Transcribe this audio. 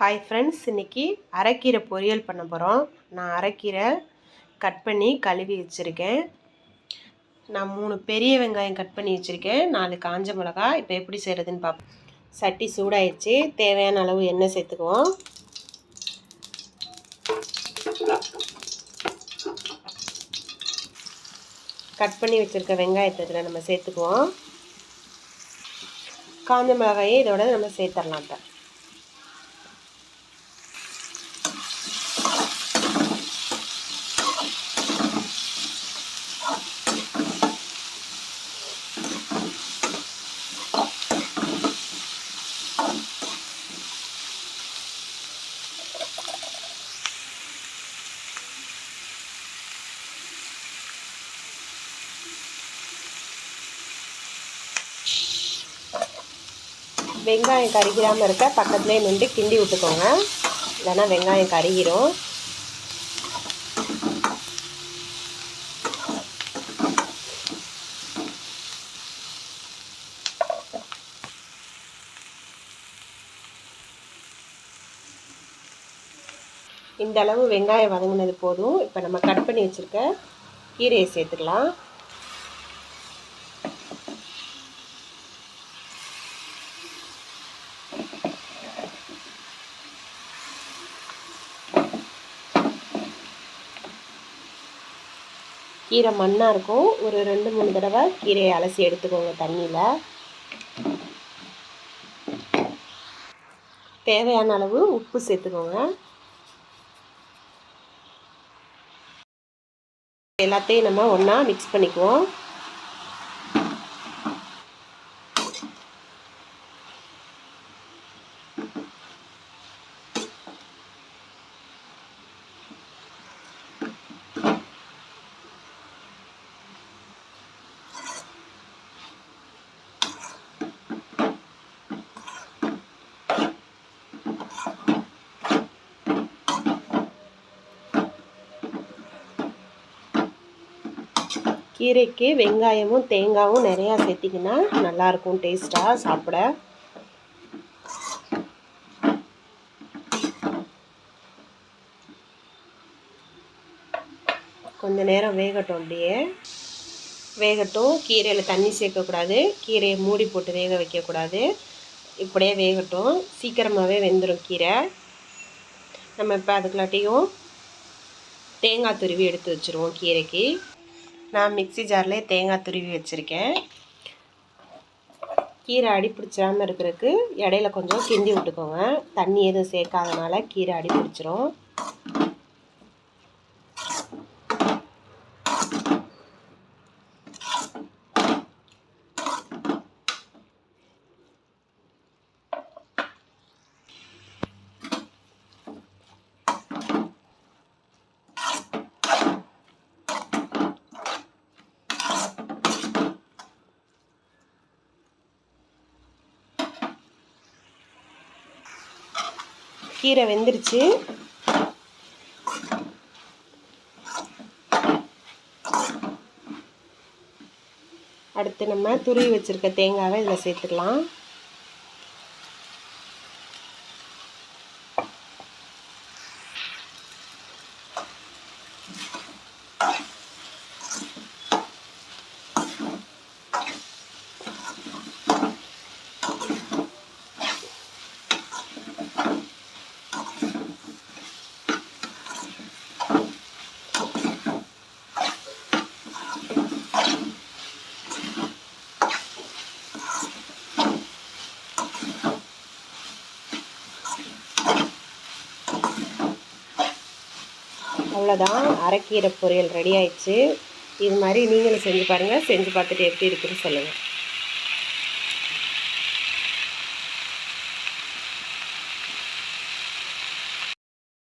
Hi friends இன்றைக்கி அரைக்கீரை பொரியல் பண்ண போகிறோம் நான் அரைக்கீரை கட் பண்ணி கழுவி வச்சுருக்கேன். நான் மூணு பெரிய வெங்காயம் கட் பண்ணி வச்சுருக்கேன். நாலு காஞ்ச மிளகா இப்போ எப்படி செய்கிறதுன்னு பார்ப்போம் சட்டி சூடாயிடுச்சு தேவையான அளவு எண்ணெய் சேர்த்துக்குவோம். கட் பண்ணி வச்சுருக்க வெங்காயத்தை இதில் நம்ம சேர்த்துக்குவோம். காஞ்ச மிளகாயை இதோட நம்ம சேர்த்துடலாம் இப்போ. வெங்காயம் கருகிராமல் இருக்க பக்கத்துலேயே நின்று கிண்டி விட்டுக்கோங்க. இல்லைன்னா வெங்காயம் கருகிரும். இந்த அளவு வெங்காயம் வதங்கினது போதும். இப்போ நம்ம கட் பண்ணி வச்சுருக்க கீரையை சேர்த்துக்கலாம். கீரை மண்ணாக இருக்கும். ஒரு ரெண்டு மூணு தடவை கீரையை அலசி எடுத்துக்கோங்க தண்ணியில். தேவையான அளவு உப்பு சேர்த்துக்கோங்க. எல்லாத்தையும் நம்ம ஒன்றா மிக்ஸ் பண்ணிக்குவோம். கீரைக்கு வெங்காயமும் தேங்காயும் நிறையா சேர்த்திங்கன்னா நல்லாயிருக்கும் டேஸ்ட்டாக சாப்பிட. கொஞ்ச நேரம் வேகட்டும் அப்படியே. வேகட்டும். கீரையில் தண்ணி சேர்க்கக்கூடாது. கீரையை மூடி போட்டு வேக வைக்கக்கூடாது. இப்படியே வேகட்டும். சீக்கிரமாகவே வெந்துடும் கீரை. நம்ம இப்போ அதுக்குள்ளாட்டியும் தேங்காய் துருவி எடுத்து வச்சுருவோம் கீரைக்கு. நான் மிக்சி ஜார்லேயே தேங்காய் துருவி வச்சுருக்கேன். கீரை அடி பிடிச்சாமல் இருக்கிறதுக்கு இடையில கொஞ்சம் கிண்டி விட்டுக்கோங்க. தண்ணி எதுவும் சேர்க்காதனால கீரை அடி பிடிச்சிரும் கீரை வெந்துருச்சு. அடுத்து நம்ம துருவி வச்சுருக்க தேங்காவை இதில் சேர்த்துக்கலாம். அவ்வளோதான் அரைக்கீரை பொரியல் ரெடி ஆயிடுச்சு. இது மாதிரி நீங்களும் செஞ்சு பாருங்கள் செஞ்சு பார்த்துட்டு எப்படி இருக்குன்னு சொல்லுங்கள்